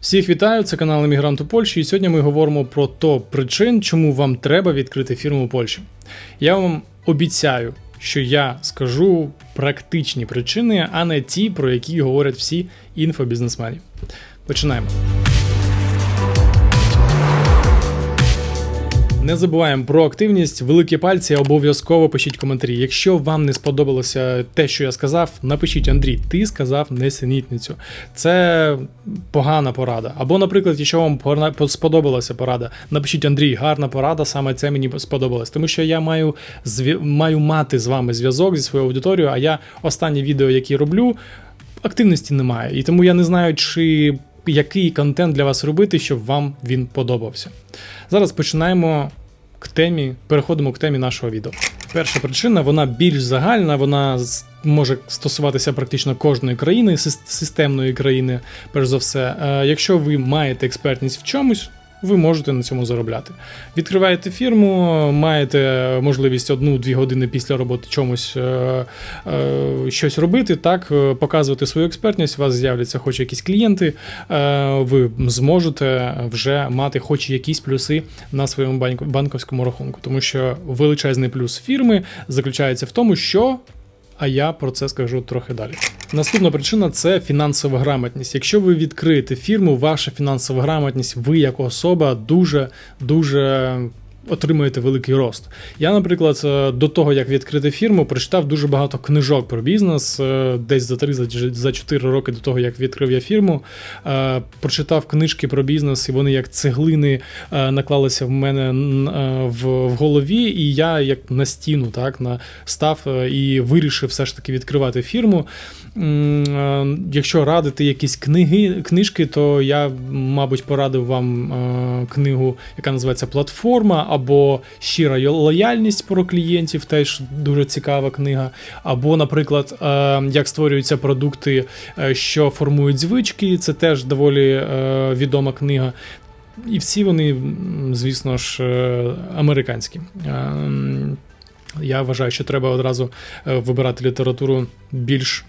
Всіх вітаю, це канал Емігрант у Польщі, і сьогодні ми говоримо про топ причин, чому вам треба відкрити фірму у Польщі. Я вам обіцяю, що я скажу практичні причини, а не ті, про які говорять всі інфобізнесмени. Починаємо. Не забуваємо про активність, великі пальці, обов'язково пишіть коментарі. Якщо вам не сподобалося те, що я сказав, напишіть Андрій, ти сказав несенітницю. Це погана порада. Або, наприклад, якщо вам сподобалася порада, напишіть Андрій, гарна порада, саме це мені сподобалось. Тому що я маю, маю мати з вами зв'язок зі своєю аудиторією, а я останні відео, які роблю, активності немає. І тому я не знаю, чи який контент для вас робити, щоб вам він подобався. Зараз починаємо к темі, переходимо к темі нашого відео. Перша причина вона більш загальна, вона може стосуватися практично кожної країни, сис- системної країни, перш за все. Е, Якщо ви маєте експертність в чомусь, ви можете на цьому заробляти. Відкриваєте фірму, маєте можливість одну-дві години після роботи чомусь е, е, щось робити, так, е, показувати свою експертність, у вас з'являться хоч якісь клієнти, е, ви зможете вже мати хоч якісь плюси на своєму банк- банківському рахунку. Тому що величезний плюс фірми заключається в тому, що. А я про це скажу трохи далі. Наступна причина це фінансова грамотність. Якщо ви відкриєте фірму, ваша фінансова грамотність, ви як особа дуже дуже отримуєте великий рост. Я, наприклад, е, до того як відкрити фірму, прочитав дуже багато книжок про бізнес, е, десь за 3 за- за 4 роки до того, як відкрив я фірму. Е, Прочитав книжки про бізнес, і вони як цеглини наклалися в мене в, голові, і я як на стіну так на став і вирішив все ж таки відкривати фірму. Якщо радити якісь книги, книжки, то я, мабуть, порадив вам книгу, яка називається Платформа, або Щира лояльність про клієнтів, теж дуже цікава книга. Або, наприклад, е, як створюються продукти, е, що формують звички, це теж доволі е, відома книга. І всі вони, звісно ж, американські. Я вважаю, що треба одразу вибирати літературу більш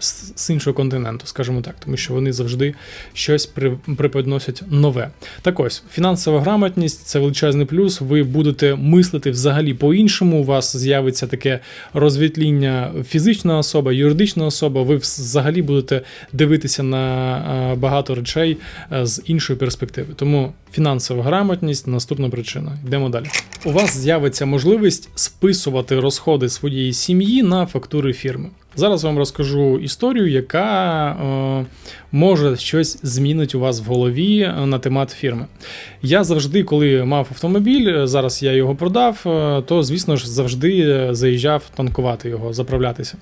з іншого континенту, скажімо так, тому що вони завжди щось при, преподносять нове. Так ось, фінансова грамотність це величезний плюс. Ви будете мислити взагалі по-іншому. У вас з'явиться таке розвітління фізична особа, юридична особа. Ви взагалі будете дивитися на багато речей е, з іншої перспективи. Тому фінансова грамотність наступна причина. Йдемо далі. У вас з'явиться можливість списувати розходи своєї сім'ї на фактури фірми. Зараз вам розкажу історію, яка е, може щось змінить у вас в голові е, на темат фірми. Я завжди, коли мав автомобіль, е, зараз я його продав, е, то звісно ж завжди заїжджав танкувати його, заправлятися.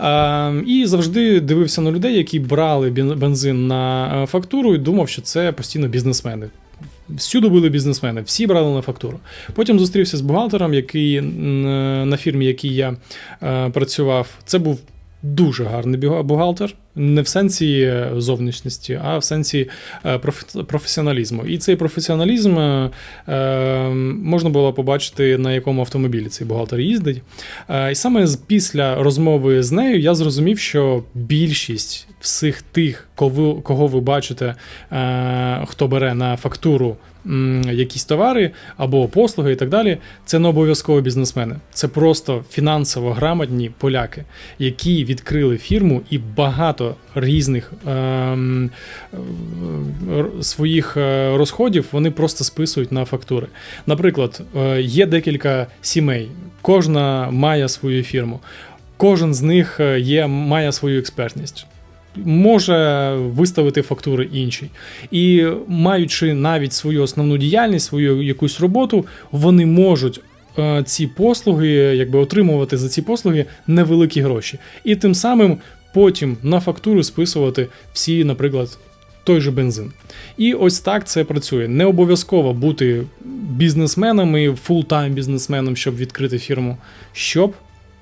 Е, і завжди дивився на людей, які брали бензин на фактуру, і думав, що це постійно бізнесмени. Всюди були бізнесмени, всі брали на фактуру. Потім зустрівся з бухгалтером, який на фірмі, якій я е, працював. Це був дуже гарний бухгалтер, не в сенсі е, зовнішності, а в сенсі е, професіоналізму. І цей професіоналізм е, е, можна було побачити, на якому автомобілі цей бухгалтер їздить. І саме після розмови з нею я зрозумів, що більшість всіх тих, кого, ви бачите, хто бере на фактуру якісь товари або послуги і так далі, це не обов'язково бізнесмени. Це просто фінансово грамотні поляки, які відкрили фірму і багато різних ем, е, своїх розходів вони просто списують на фактури. Наприклад, е, є декілька сімей, кожна має свою фірму. Кожен з них е, є, має свою експертність. Може виставити фактури іншій. І маючи навіть свою основну діяльність, свою якусь роботу, вони можуть е, ці послуги, якби отримувати за ці послуги невеликі гроші. І тим самим потім на фактуру списувати всі, наприклад, той же бензин. І ось так це працює. Не обов'язково бути бізнесменом і фултайм бізнесменом, щоб відкрити фірму, щоб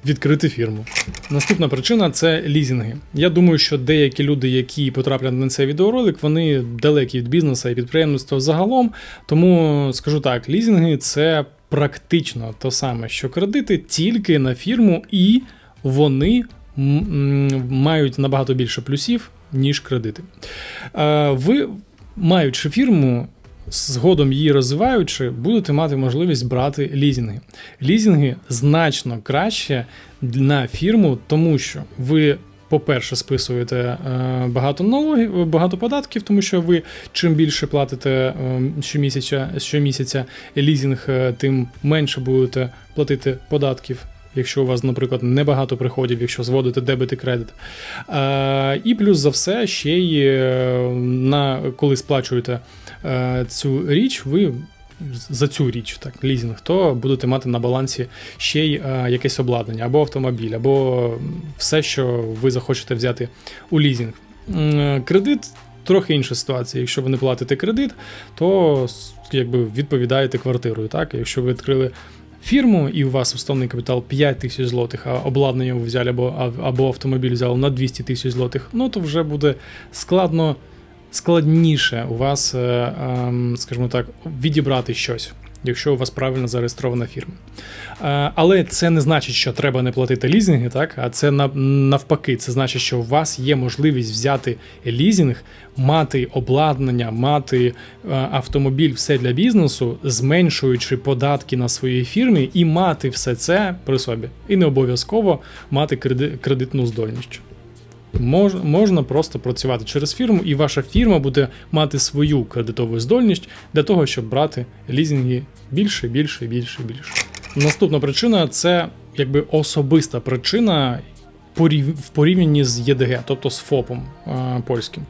відкрити фірму. Наступна причина це лізінги. Я думаю, що деякі люди, які потраплять на цей відеоролик, вони далекі від бізнесу і підприємництва загалом. Тому скажу так: лізінги це практично те саме, що кредити, тільки на фірму, і вони мають набагато більше плюсів. ніж кредити. Е, Ви, маючи фірму, згодом її розвиваючи, будете мати можливість брати лізінги. Лізінги значно краще на фірму, тому що ви. По-перше, списуєте е, багато налогів, багато податків, тому що ви чим більше платите е, щомісяця, щомісяця лізінг, е, тим менше будете платити податків. Якщо у вас, наприклад, небагато приходів, якщо зводите дебет і кредит. Е, і плюс за все, ще й е, на коли сплачуєте е, цю річ, ви за цю річ, так, лізінг, то будете мати на балансі ще й якесь обладнання, або автомобіль, або все, що ви захочете взяти у лізінг. Кредит трохи інша ситуація. Якщо ви не платите кредит, то якби відповідаєте квартирою. Так? Якщо ви відкрили фірму і у вас уставний капітал 5 тисяч злотих, а обладнання ви взяли або, або автомобіль взяли на 200 тисяч злотих, ну то вже буде складно складніше у вас, е, ем, скажімо так, відібрати щось, якщо у вас правильно зареєстрована фірма. Е, Але це не значить, що треба не платити лізинги, так? А це нав- навпаки, це значить, що у вас є можливість взяти лізинг, мати обладнання, мати е, автомобіль, все для бізнесу, зменшуючи податки на своїй фірмі, і мати все це при собі. І не обов'язково мати кредитну здольність. Мож, можна просто працювати через фірму, і ваша фірма буде мати свою кредитову здольність для того, щоб брати лізінги більше, більше, більше, більше. Наступна причина це якби особиста причина в порівнянні з ЄДГ, тобто з ФОПом е, польським.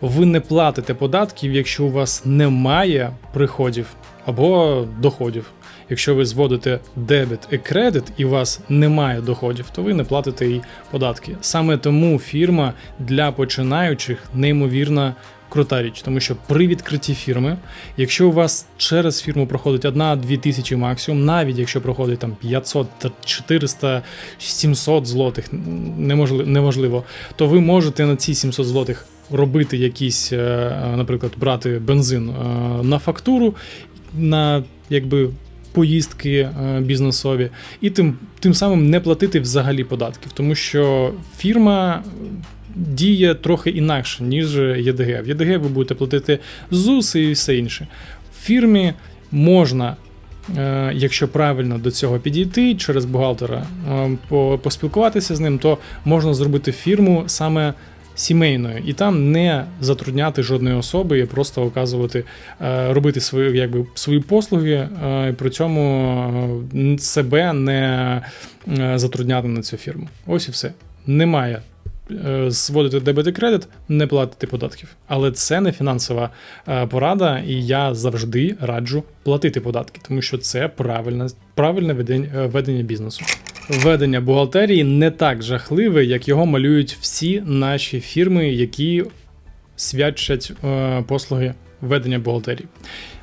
Ви не платите податків, якщо у вас немає приходів або доходів. Якщо ви зводите дебет і кредит, і у вас немає доходів, то ви не платите і податки. Саме тому фірма для починаючих неймовірно крута річ, тому що при відкритті фірми, якщо у вас через фірму проходить 1-2 тисячі максимум, навіть якщо проходить там 500, та 400, 700 злотих, неможливо, неможливо, то ви можете на ці 700 злотих робити якісь, е, наприклад, брати бензин е, на фактуру, на якби поїздки е, бізнесові, і тим, тим самим не платити взагалі податків, тому що фірма діє трохи інакше, ніж ЄДГ. В ЄДГ ви будете платити ЗУС і все інше. В фірмі можна. е, Якщо правильно до цього підійти через бухгалтера, е, поспілкуватися з ним, то можна зробити фірму саме сімейною і там не затрудняти жодної особи і просто оказувати, е, робити свої, якби, свої послуги, е, і при цьому е, себе не е, затрудняти на цю фірму. Ось і все. Немає е, зводити дебет кредит, не платити податків. Але це не фінансова е, порада, і я завжди раджу платити податки, тому що це правильне, правильне ведення, е, ведення бізнесу. Ведення бухгалтерії не так жахливе, як його малюють всі наші фірми, які свячать е, послуги ведення бухгалтерії.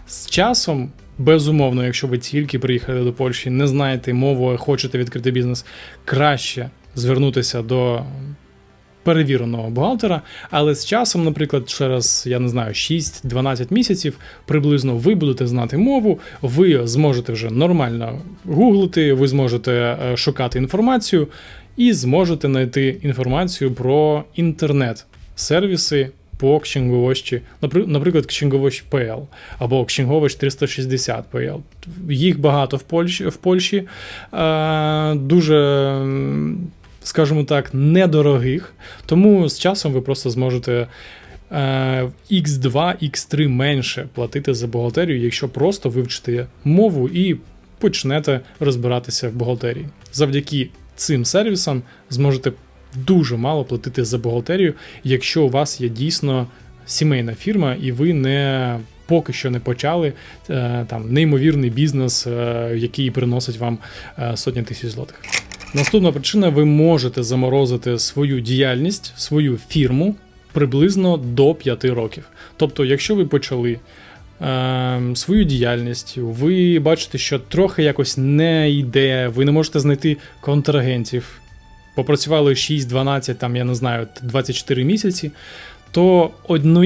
З часом, безумовно, якщо ви тільки приїхали до Польщі, не знаєте мову, хочете відкрити бізнес, краще звернутися до перевіреного бухгалтера, але з часом, наприклад, через я не знаю 6-12 місяців приблизно ви будете знати мову, ви зможете вже нормально гуглити, ви зможете е, шукати інформацію і зможете знайти інформацію про інтернет-сервіси. По напри- наприклад, Księgowość.pl або Księgowość 360.pl. Їх багато в Польщі, в Польщі е, дуже, скажімо так, недорогих. Тому з часом ви просто зможете е, X2, X3 менше платити за бухгалтерію, якщо просто вивчите мову і почнете розбиратися в бухгалтерії. Завдяки цим сервісам зможете дуже мало платити за бухгалтерію, якщо у вас є дійсно сімейна фірма, і ви не поки що не почали е, там неймовірний бізнес, е, який приносить вам е, сотні тисяч злотих. Наступна причина: ви можете заморозити свою діяльність, свою фірму приблизно до 5 років. Тобто, якщо ви почали е, свою діяльність, ви бачите, що трохи якось не йде, ви не можете знайти контрагентів, попрацювали 6-12, там, я не знаю, 24 місяці, то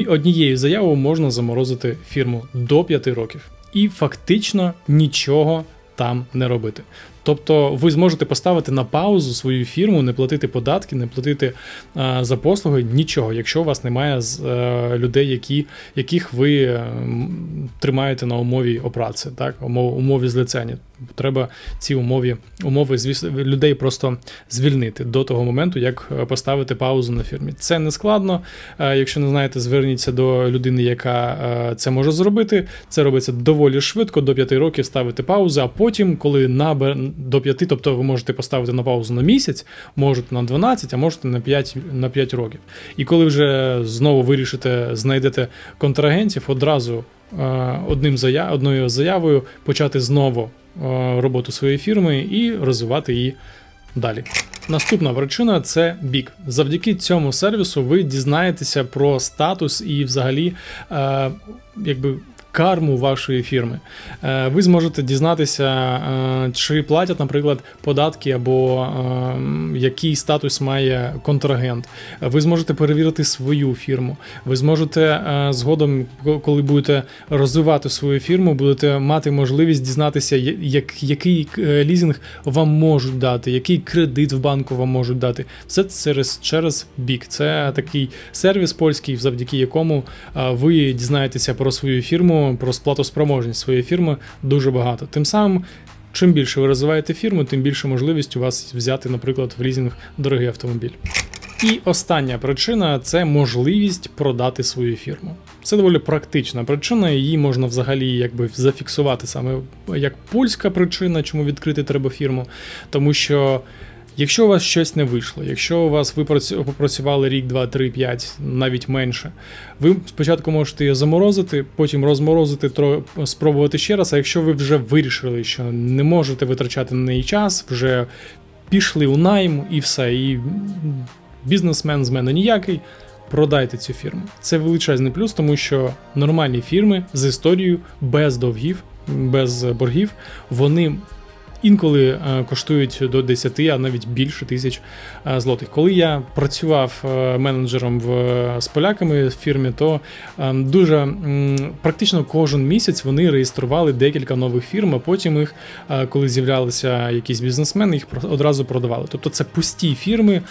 однією заявою можна заморозити фірму до 5 років і фактично нічого там не робити. Тобто ви зможете поставити на паузу свою фірму, не платити податки, не платити е, за послуги, нічого, якщо у вас немає з, е, людей, які, яких ви е, тримаєте на умові опраці, так, умов- умові злицення. Треба ці умові, умови звісно, людей просто звільнити до того моменту, як е, поставити паузу на фірмі. Це не складно. Е, Якщо не знаєте, зверніться до людини, яка е, це може зробити. Це робиться доволі швидко, до 5 років ставити паузу, а потім, коли набер до 5, тобто ви можете поставити на паузу на місяць, можете на 12, а можете на 5, на 5 років. І коли вже знову вирішите, знайдете контрагентів, одразу е, одним зая... одною заявою почати знову е, роботу своєї фірми і розвивати її далі. Наступна причина це бік. Завдяки цьому сервісу ви дізнаєтеся про статус і взагалі е, якби. Карму вашої фірми. Е, Ви зможете дізнатися, е, чи платять, наприклад, податки або е, який статус має контрагент. Ви зможете перевірити свою фірму. Ви зможете згодом, коли будете розвивати свою фірму, будете мати можливість дізнатися, як, який лізинг вам можуть дати, який кредит в банку вам можуть дати. Все це через, через бік. Це такий сервіс польський, завдяки якому ви дізнаєтеся про свою фірму, про сплатоспроможність своєї фірми дуже багато. Тим самим. Чим більше ви розвиваєте фірму, тим більше можливість у вас взяти, наприклад, в лізинг дорогий автомобіль. І остання причина це можливість продати свою фірму. Це доволі практична причина, її можна взагалі якби зафіксувати саме як польська причина, чому відкрити треба фірму. Тому що якщо у вас щось не вийшло, якщо у вас ви попрацювали рік, два, три, п'ять, навіть менше, ви спочатку можете заморозити, потім розморозити, спробувати ще раз. А якщо ви вже вирішили, що не можете витрачати на неї час, вже пішли у найм і все, і бізнесмен з мене ніякий. Продайте цю фірму. Це величезний плюс, тому що нормальні фірми з історією без довгів, без боргів, вони інколи е, коштують до 10, а навіть більше тисяч е, злотих. Коли я працював е, менеджером в, з поляками в фірмі, то дуже практично кожен місяць вони реєстрували декілька нових фірм, а потім їх, коли з'являлися якісь бізнесмени, їх одразу продавали. Тобто це пусті фірми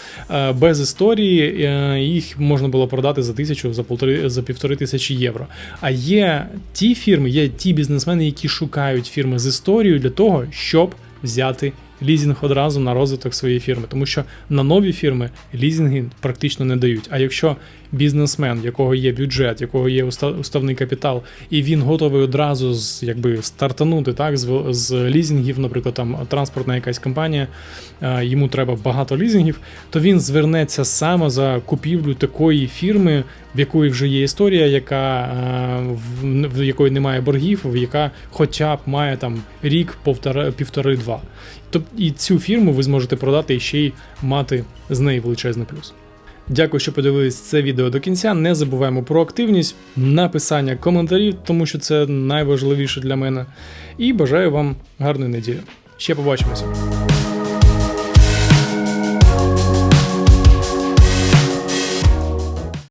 без історії, їх можна було продати за тисячу, за полтори за півтори тисячі євро. А є ті фірми, є ті бізнесмени, які шукають фірми з історією для того, щоб взяти лізинг одразу на розвиток своєї фірми, тому що на нові фірми лізинги практично не дають. А якщо бізнесмен, якого є бюджет, якого є уста- уставний капітал, і він готовий одразу з якби стартанути так з, з лізингів, наприклад, там транспортна якась компанія, е, йому треба багато лізингів, то він звернеться саме за купівлю такої фірми, в якої вже є історія, яка е, в, якої немає боргів, в яка хоча б має там рік, півтори-два. Тобто і цю фірму ви зможете продати і ще й мати з неї величезний плюс. Дякую, що подивились це відео до кінця. Не забуваємо про активність, написання коментарів, тому що це найважливіше для мене. І бажаю вам гарної неділі. Ще побачимося.